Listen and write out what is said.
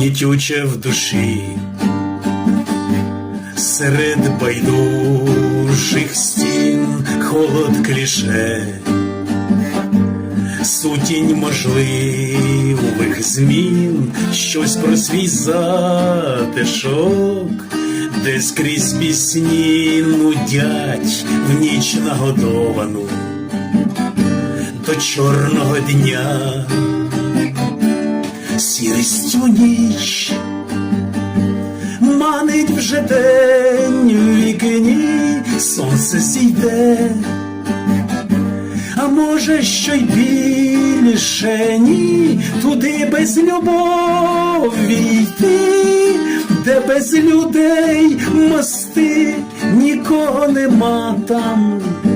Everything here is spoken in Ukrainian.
гнітюче в душі, серед байдужих стін холод кліше, сутінь можливих змін, щось про свій затишок, де скрізь пісні нудять в ніч нагодовану. До чорного дня, сірістю ніч, манить вже день в вікні, сонце зійде, а може, що й більше ні, туди без любові йти, де без людей мости, нікого нема там,